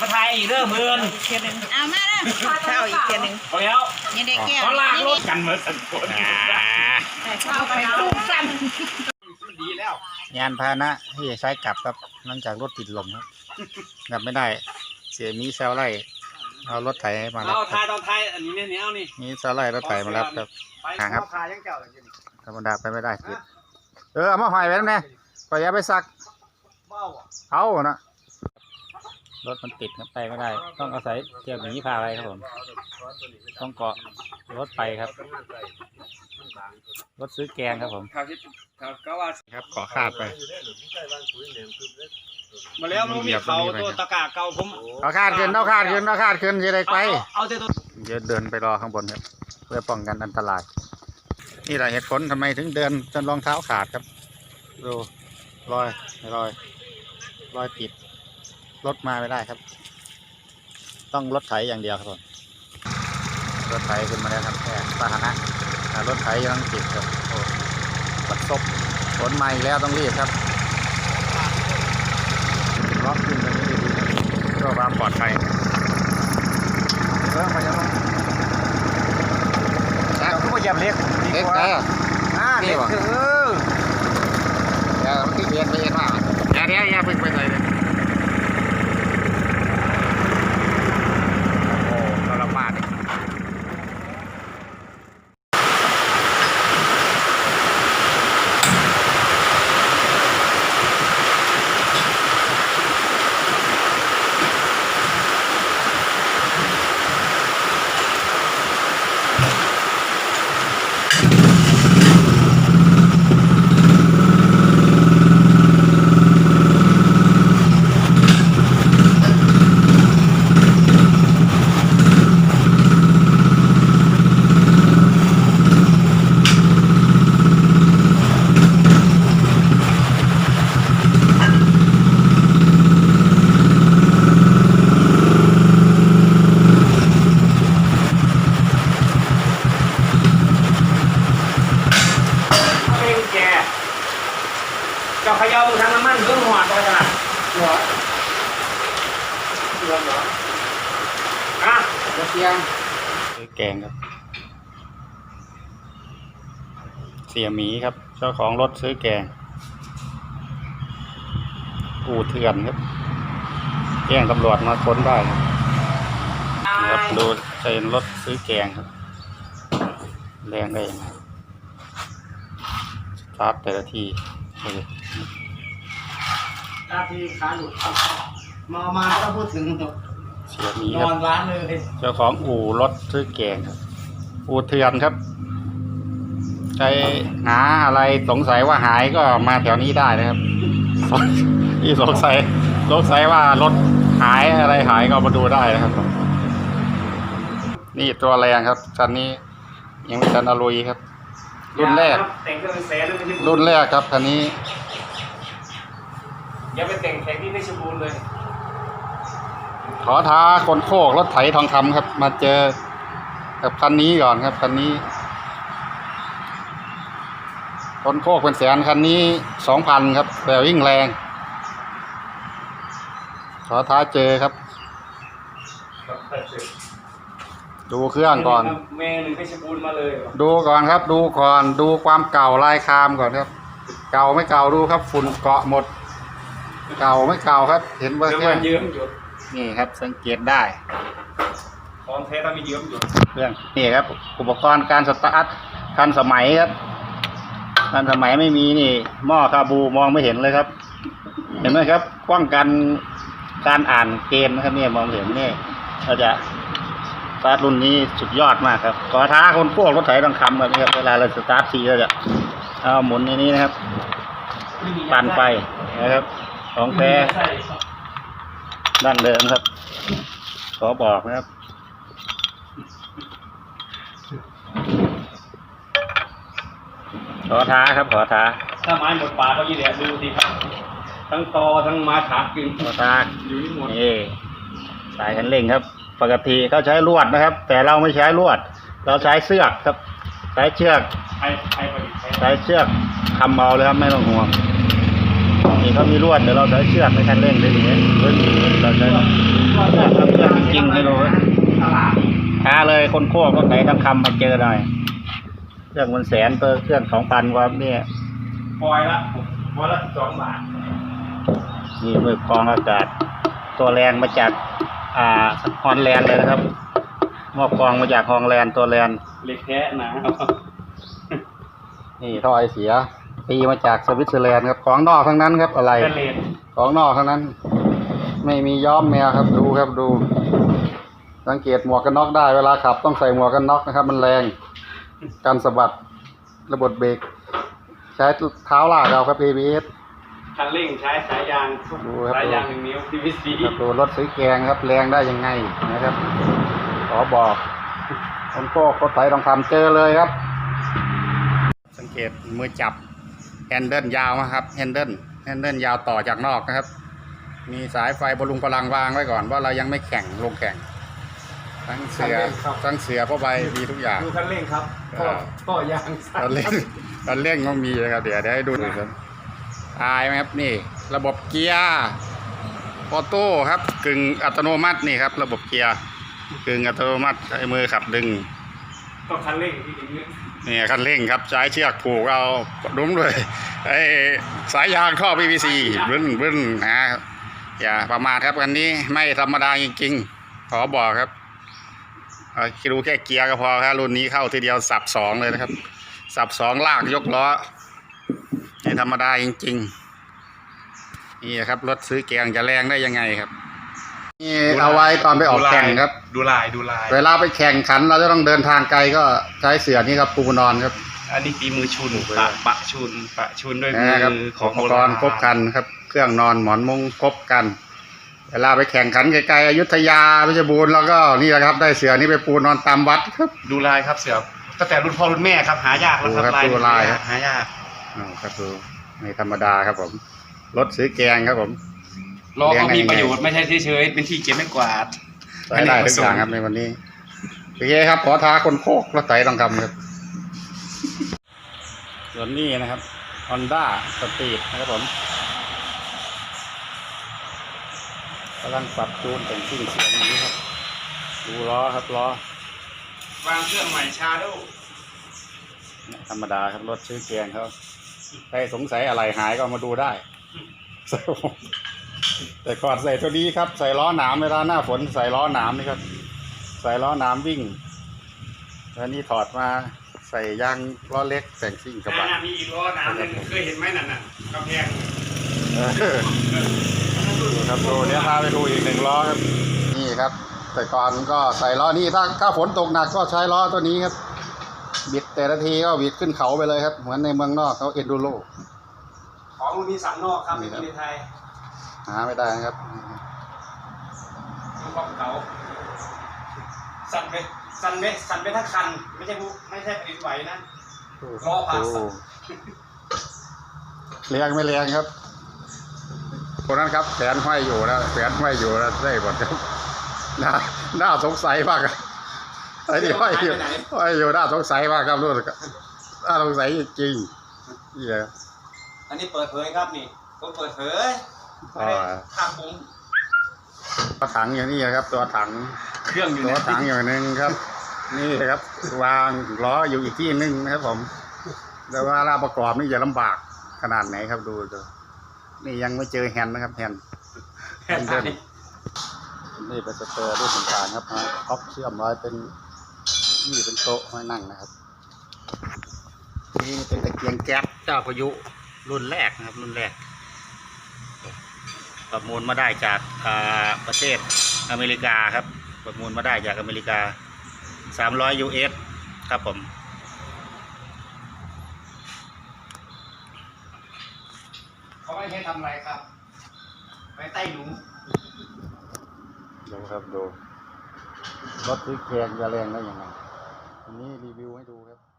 มาทายอีกเด้อมือนเทียนหนึ่งเอามาแล้วเอาอีกเทียนหนึ่งเอาแล้วนี่ได้แก้วเขาลากนี่รถกันเหมือนสันคนเอาไปสู้กันดีแล้วยานพาหนะที่จะใช้กลับครับหลังจากรถติดลมครับกลับไม่ได้ เสียมีแซวไล่เอารถไถมาแล้วเอาคทารัยบตอนทายอันนี้เนี่ยเอานี่มีแซวไล่รถไถมาแล้วครับไปหาครับเอทายยังเจ้าเลยกินธรรมดาไปไม่ได้ติดเออเอามาหอยไว้แล้วแน่ปล่อยอยาไปซักเบ้าอะเอานะ รถมันติดครับไปไม่ได้ ต้องอาศัยเที่ยวหนีพาไปครับผมต้องเกาะรถไปครับ รถซื้อแกงครับผมข่าวที่ข่าวก็ว่าครับเกาะคาดไป มาแล้วมันมีเขาตัวตะกาเก่าผมเอาคาดขึ้นเอาคาดขึ้นเอาคาดขึ้นจะได้ไปเอาเอาแต่ตัวเดี๋ยวเดินไปรอข้างบนครับ เพื่อป้องกันอันตราย นี่แหละเหตุผลทำไมถึงเดินจนรองเท้าขาดครับ ดูรอยรอยรอยติด รถมาไม่ได้ครับ ต้องรถไถอย่างเดียวครับผมรถไถขึ้นมาแล้วครับแค่พาหนะแต่รถไถยังติดครับโอ้ปัดซบฝนมาอีกแล้วต้องรีบครับล็อกขึ้นตรงนี้ดีๆครับเพื่อความปลอดภัยเรื่องไปยังไงก็ไม่เหยียบเล็กเล็กนะอ่าเด็กคือ เดี๋ยวมันที่เรียนไปเรียนมาเดี๋ยวเดี๋ยวอย่าเพิ่งไปเลยเลยโอ้ทรมานเลย เอาเองแก เจ้าเขย่าทางน้ำมันเรื่องหัวตัวขนาดหัวหัวเหรออะรถเสียงซื้อแกงครับ เสียหมีครับ เจ้าของรถซื้อแกงอู่เถื่อนครับแจ้งตำรวจมาค้นได้ครับครับดูจะเห็นรถซื้อแกงครับแรงได้ยังไงสตาร์ทแต่ละทีนี่ ตาทีขาหลุดมามาต้องพูดถึงเสียหมีนครัอบนร้านเลยเจ้าของอู่รถซื้อแกงครับ อู่เถื่อนครับ ใครหาอะไรสงสัยว่าหายก็มาแถวนี้ได้นะครับที่สงสัยสงสัยว่ารถหายอะไรหายก็มาดูได้นะครับ นี่ตัวแรงครับคันนี้ยังไม่ทันอลุยครับ รุ่นแรก แต่งเครื่องแสนเลยไม่ใช่รุ่นแรกครับคันนี้ อย่าไปแต่งแข่งที่เพชรบูรณ์เลย ขอท้าคนโคกรถไถทองคำครับ มาเจอกับคันนี้ก่อนครับคันนี้ คนโคกเป็นแสนคันนี้สองพันครับแต่วิ่งแรง ขอท้าเจอครับ ดูเครื่องก่อน แม่หนึ่งเพชรบูรณ์มาเลยดูก่อนครับ ดูก่อน ดูความเก่าลายคามก่อนครับ เก่าไม่เก่าดูครับ ฝุ่นเกาะหมด เก่าไม่เก่าครับ เห็นว่าน้ำเครื่มัอนงเยิ้มหยดนี่ครับ สังเกตได้ ของแท้ต้องมีเยิ้มหยดเครื่องนี่ครับ อุปกรณ์การสตาร์ททันสมัยครับทันสมัยไม่มีนี่ หม้อคาบูมองไม่เห็นเลยครับ เห็นไหมครับป้องกันการอ่านเกมนะครับเนี่ยมองเห็นนี่เราจะส ตาร์ทรุ่นนี้สุดยอดมากครับขอท้าคนพวกรถไถต้องคำแบบนี้ครับเวลาเราสตาร์ททีเราจะเอาหมุนในนี้นะครับปั่นไปนะครับ ของแท้ดั้งเดิมครับ ขอบอกนะครับขอท้าครับขอท้าถ้าไม้หมดป่าก็ยี่เดียดูสิครับ ทั้งตอทั้งไม้ขากินขอท้าอยู่ที่หมดนี่สายคันเร่งครับ ปกติเขาใช้ลวดนะครับ แต่เราไม่ใช้ลวด เราใช้เสือกครับ ใช้เชือก ใช้เชือกทำเบาเลยครับไม่ต้องห่วงนี่เขามีลวดเดี๋ยวเราใช้เชือกในการเล่นได้ดีเลยเราใช้เชือกครับจริงๆให้รลาดหาเลยคนโค้งก็ไหนทั้งคำมาเจอหน่อยเครื่องมันแสนเปอร์เครื่องสองพันกว่าเนี่ยปล่อยละปล่อยละสองบาทนี่มือกรองอากาศ ตัวแรงมาจาก อ่าฮอนแลนด์เลยนะครับหม้อกรองมาจากฮองแลนด์ตัวแลนด์เหล็กแท้หนะนี่ท่อไอเสียตีมาจากสวิตเซอร์แลนด์ครับของนอกทั้งนั้นครับอะไร เป็นเลนของนอกทั้งนั้น ไม่มีย้อมแมวครับดูครับดู สังเกตหมวกกันน็อกได้เวลาขับ ต้องใส่หมวกกันน็อกนะครับ มันแรงการสะบัดระบบเบรกใช้เท้าลากเอาครับ ABS คันเร่งใช้สายยางดูครับ สายยางหนึ่งนิ้ว PVC ครับดูรถซื้อแกงครับแรงได้ยังไงนะครับ ขอบอกคนโก้คนไทยต้องทำเจอเลยครับ สังเกตมือจับแฮนเดิลยาวมาครับแฮนเดิลแฮนเดิลยาวต่อจากนอกนะครับ มีสายไฟบอลลุงพลังวางไว้ก่อนว่าเรายังไม่แข่งลงแข่ง ทั้งเสือทั้งเสือผ้าใบมีทุกอย่าง ดูคันเร่งครับก็ก็ยาง ตอนเล่นตอนเล่นก็มีนะครับเดี๋ยวเดี๋ยวให้ดูหน่อยครับ อายไหมครับนี่ ระบบเกียร์ออโต้ครับกึ่งอัตโนมัตินี่ครับ ระบบเกียร์กึ่งอัตโนมัติใช้มือขับดึงก็คันเร่งที่ถึงนี้นี่คันเร่งครับใช้เชือกผูกเอาดุ้มเลยไอ้สายยางท่อ PVC บึ้นบึ้นนะครับอย่าประมาทครับคันนี้ไม่ธรรมดาจริงๆ ขอบอกครับเอาดูแค่เกียร์ก็พอครับรุ่นนี้เข้าทีเดียวสับสองเลยนะครับ สับสองลากยกล้อไม่ ธรรมดาจริงๆ นี่ครับ รถซื้อแกงจะแรงได้ยังไงครับ นี่เอาไว้ตอนไปออกแข่งครับ ดูลายดูลาย เวลาไปแข่งขัน เราจะต้องเดินทางไกลก็ใช้เสื่อนี่ครับปูนอนครับ อันนี้ตีมือชุนปะปะชุนปะชุนด้วยมืนะครับอขอของงอุปกรณ์ครบครันครับ เครื่องนอนหมอนมุ้งครบกันเวลาไปแข่งขันไกลๆอยุธยาเพชรบูรณ์แล้วก็นี่แหละครับได้เสือนี่ไปปูนอนตามวัดครับ ดูลายครับเสือตั้งแต่รุ่นพ่อรุ่นแม่ครับหายากแล้วครับดูครับลายดูลายครับหายาก อ๋อครับดูไม่ธรรมดาครับผมรถซื้อแกงครับผมล้อเลี้ยก็งไงมีประโยชน์ไม่ใช่เฉยๆเป็นที่เก็บไม่กวาดใช้ได้ทุกอย่างครับในวันนี้โอเคครับขอท้าคนโคกรถไถทองคำครับ ส่วนนี้นะครับ Honda Street นะครับผมกำลังปรับจูนแต่งซิ่งเสียงนี้ครับ ดูล้อครับล้อ วางเครื่องใหม่ชาโดธรรมดาครับรถซื้อแกงเขา ใครสงสัยอะไรหายก็เอามาดูได้ แต่ก่อนใส่ตัวนี้ครับ ใส่ล้อหนามเวลาหน้าฝนใส่ล้อหนามนี่ครับ ใส่ล้อหนามวิ่งแล้วนี่ถอดมาใส่ยางล้อเล็กแต่งซิ่งกระบะอ่ามีอีกล้อน้ำหนึงเคยเห็นไหมนั่นน่ะกำแพงเออดูครับดูเดี๋ยวพาไปดูอีกหนึ่งล้อครับ นี่ครับ แต่ก่อนก็ใส่ล้อนี่ถ้าถ้าฝนตกหนักก็ใช้ล้อตัวนี้ครับ บิดแต่ละทีก็บิดขึ้นเขาไปเลยครับ เหมือนในเมืองนอกเขาเอ็นดูโรของรุ่นนี้สั่งนอกครับนี่ไม่ครับมีในไทย หาไม่ได้นะครับต้องป้องเขาสั่นไปสั่นไปสั่นไปทั้งคัน ไม่ใช่ผู้ไม่ใช่แผ่นดินไหวนะล้อผ่าสัตว์เลี้ยงไม่เลี้ยงครับคนนั้นครับแขนห้อยอยู่นะแขนห้อยอยู่นะได้หมดครับน่าน่าสงสัยมากครับ ไอ้นี่ห้อยอยู่ห้อยอยู่น่าสงสัยมากครับรู้สึกน่าสงสัยจริงๆนี่แหละอันนี้เปิดเผยครับนี่ผมเปิดเผยอ่าข้างผมตัวถังอย่างนี้นะครับ ตัวถังเครื่องอยู่ตัวในถังอย่างหนึ่งครับ นี่ครับ วางล้ออยู่อีกที่หนึ่งนะครับผม แต่ว่าเราประกอบนี่จะลำบากขนาดไหนครับดูดูนี่ยังไม่เจอแฮนด์นะครับแฮนด์แผ่นไทยนี่เป็นสเตอร์รูปต่างๆครับมาท็อปเชื่อมไว้เป็น นี่เป็นโต๊ะไว้นั่งนะครับนี่เป็นตะเกียงแก๊สเจ้าพายุรุ่นแรกนะครับ รุ่นแรก ประมูลมาได้จากอ่าประเทศอเมริกาครับ ประมูลมาได้จากอเมริกา 300 US ครับผมเขาไม่ใช้ทำอะไรครับไปใต้หลุมดูครับดูรถซื้อแกงจะแรงได้ยังไงอัน นี้รีวิวให้ดูครับ